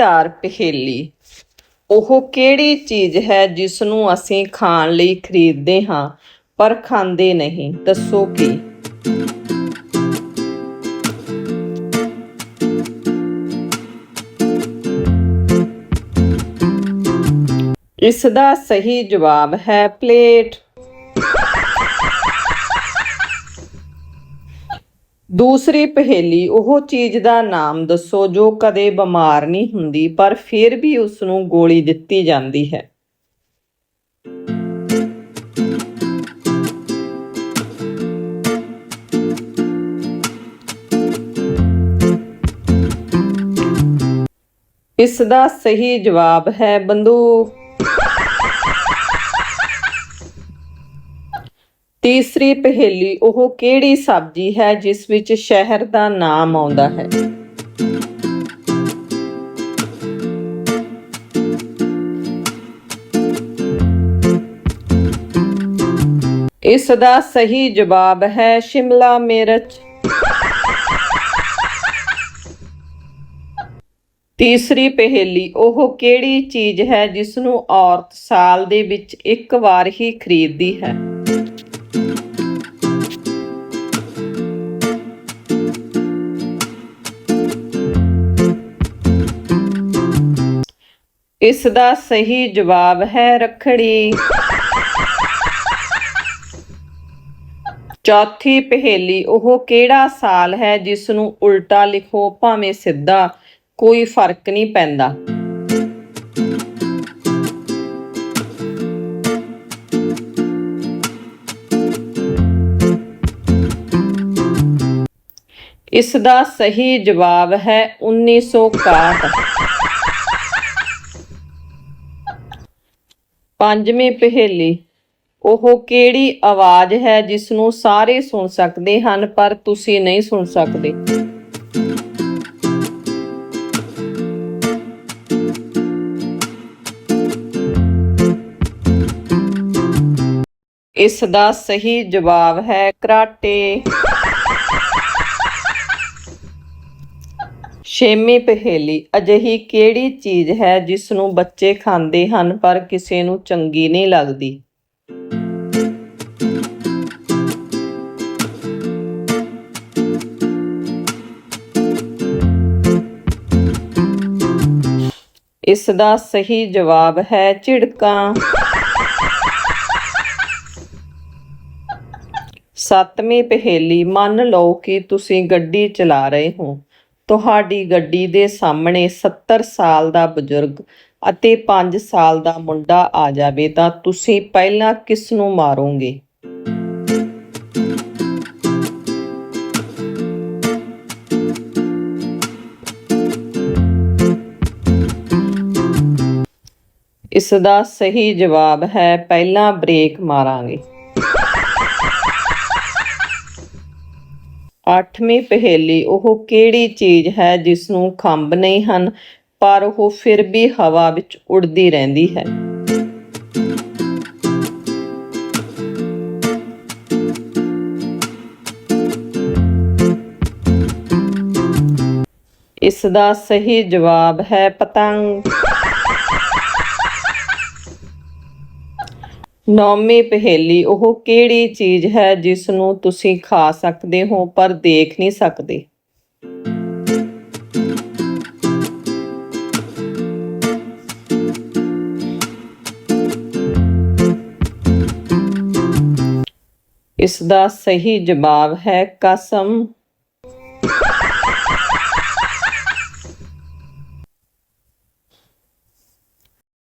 ਧਾਰ ਪਹੇਲੀ। ਉਹ ਕਿਹੜੀ ਚੀਜ਼ ਹੈ ਜਿਸ ਨੂੰ ਅਸੀਂ ਖਾਣ ਲਈ ਖਰੀਦਦੇ ਹਾਂ, ਪਰ ਖਾਂਦੇ ਨਹੀਂ? ਦੱਸੋ ਕੀ? ਇਸ ਦਾ ਸਹੀ ਜਵਾਬ ਹੈ ਪਲੇਟ। ਦੂਸਰੀ ਪਹੇਲੀ, ਉਹ ਚੀਜ਼ ਦਾ ਨਾਮ ਦੱਸੋ ਜੋ ਕਦੇ ਬਿਮਾਰ ਨਹੀਂ ਹੁੰਦੀ, ਪਰ ਫਿਰ ਵੀ ਉਸ ਨੂੰ ਗੋਲੀ ਦਿੱਤੀ ਜਾਂਦੀ ਹੈ। ਇਸ ਦਾ ਸਹੀ ਜਵਾਬ ਹੈ ਬੰਦੂਕ ਤੀਸਰੀ ਪਹੇਲੀ ਉਹ ਕਿਹੜੀ ਸਬਜ਼ੀ ਹੈ, ਜਿਸ ਵਿੱਚ ਸ਼ਹਿਰ ਦਾ ਨਾਮ ਆਉਂਦਾ ਹੈ? ਇਸ ਦਾ ਸਹੀ ਜਵਾਬ ਹੈ ਸ਼ਿਮਲਾ ਮਿਰਚ। ਤੀਸਰੀ ਪਹੇਲੀ ਉਹ ਕਿਹੜੀ ਚੀਜ਼ ਹੈ ਜਿਸ ਨੂੰ ਔਰਤ ਸਾਲ ਦੇ ਵਿੱਚ ਇੱਕ ਵਾਰ ਹੀ ਖਰੀਦਦੀ ਹੈ? ਇਸ ਦਾ ਸਹੀ ਜਵਾਬ ਹੈ ਰੱਖੜੀ। ਚੌਥੀ ਪਹੇਲੀ, ਉਹ ਕਿਹੜਾ ਸਾਲ ਹੈ ਜਿਸ ਨੂੰ ਉਲਟਾ ਲਿਖੋ ਭਾਵੇਂ ਸਿੱਧਾ, ਕੋਈ ਫ਼ਰਕ ਨਹੀਂ ਪੈਂਦਾ। ਇਸ ਦਾ ਸਹੀ ਜਵਾਬ ਹੈ 1961 ਪੰਜਵੀਂ ਪਹੇਲੀ। ਉਹ ਕਿਹੜੀ ਆਵਾਜ਼ ਹੈ ਜਿਸ ਨੂੰ ਸਾਰੇ ਸੁਣ ਸਕਦੇ ਹਨ ਪਰ ਤੁਸੀਂ ਨਹੀਂ ਸੁਣ ਸਕਦੇ? ਇਸ ਦਾ ਸਹੀ ਜਵਾਬ ਹੈ ਕਰਾਟੇ। ਛੇਵੀਂ ਪਹੇਲੀ ਅਜਿਹੀ ਕਿਹੜੀ ਚੀਜ਼ ਹੈ ਜਿਸ ਨੂੰ ਬੱਚੇ ਖਾਂਦੇ ਹਨ ਪਰ ਕਿਸੇ ਨੂੰ ਚੰਗੀ ਨਹੀਂ ਲੱਗਦੀ? ਇਸ ਦਾ ਸਹੀ ਜਵਾਬ ਹੈ ਝਿੜਕਾਂ। ਸੱਤਵੀਂ ਪਹੇਲੀ ਮੰਨ ਲਓ ਕਿ ਤੁਸੀਂ ਗੱਡੀ ਚਲਾ ਰਹੇ ਹੋ। ਤੁਹਾਡੀ ਗੱਡੀ ਦੇ ਸਾਹਮਣੇ 70 ਸਾਲ ਦਾ ਬਜ਼ੁਰਗ ਅਤੇ 5 ਸਾਲ ਦਾ ਮੁੰਡਾ ਆ ਜਾਵੇ ਤਾਂ ਤੁਸੀਂ ਪਹਿਲਾਂ ਕਿਸ ਨੂੰ ਮਾਰੋਗੇ? ਇਸ ਦਾ ਸਹੀ ਜਵਾਬ ਹੈ, ਪਹਿਲਾਂ ਬ੍ਰੇਕ ਮਾਰਾਂਗੇ। ਅੱਠਵੀਂ ਪਹੇਲੀ ਉਹ ਕਿਹੜੀ ਚੀਜ਼ ਹੈ ਜਿਸ ਨੂੰ ਖੰਭ ਨਹੀਂ ਹਨ, ਪਰ ਉਹ ਫਿਰ ਵੀ ਹਵਾ ਵਿੱਚ ਉੱਡਦੀ ਰਹਿੰਦੀ ਹੈ। ਇਸ ਦਾ ਸਹੀ ਜਵਾਬ ਹੈ ਪਤੰਗ। ਨੌਵੀਂ ਪਹੇਲੀ, ਉਹ ਕਿਹੜੀ ਚੀਜ਼ ਹੈ ਜਿਸ ਨੂੰ ਤੁਸੀਂ ਖਾ ਸਕਦੇ ਹੋ ਪਰ ਦੇਖ ਨਹੀਂ ਸਕਦੇ? ਇਸ ਦਾ ਸਹੀ ਜਵਾਬ ਹੈ ਕਸਮ।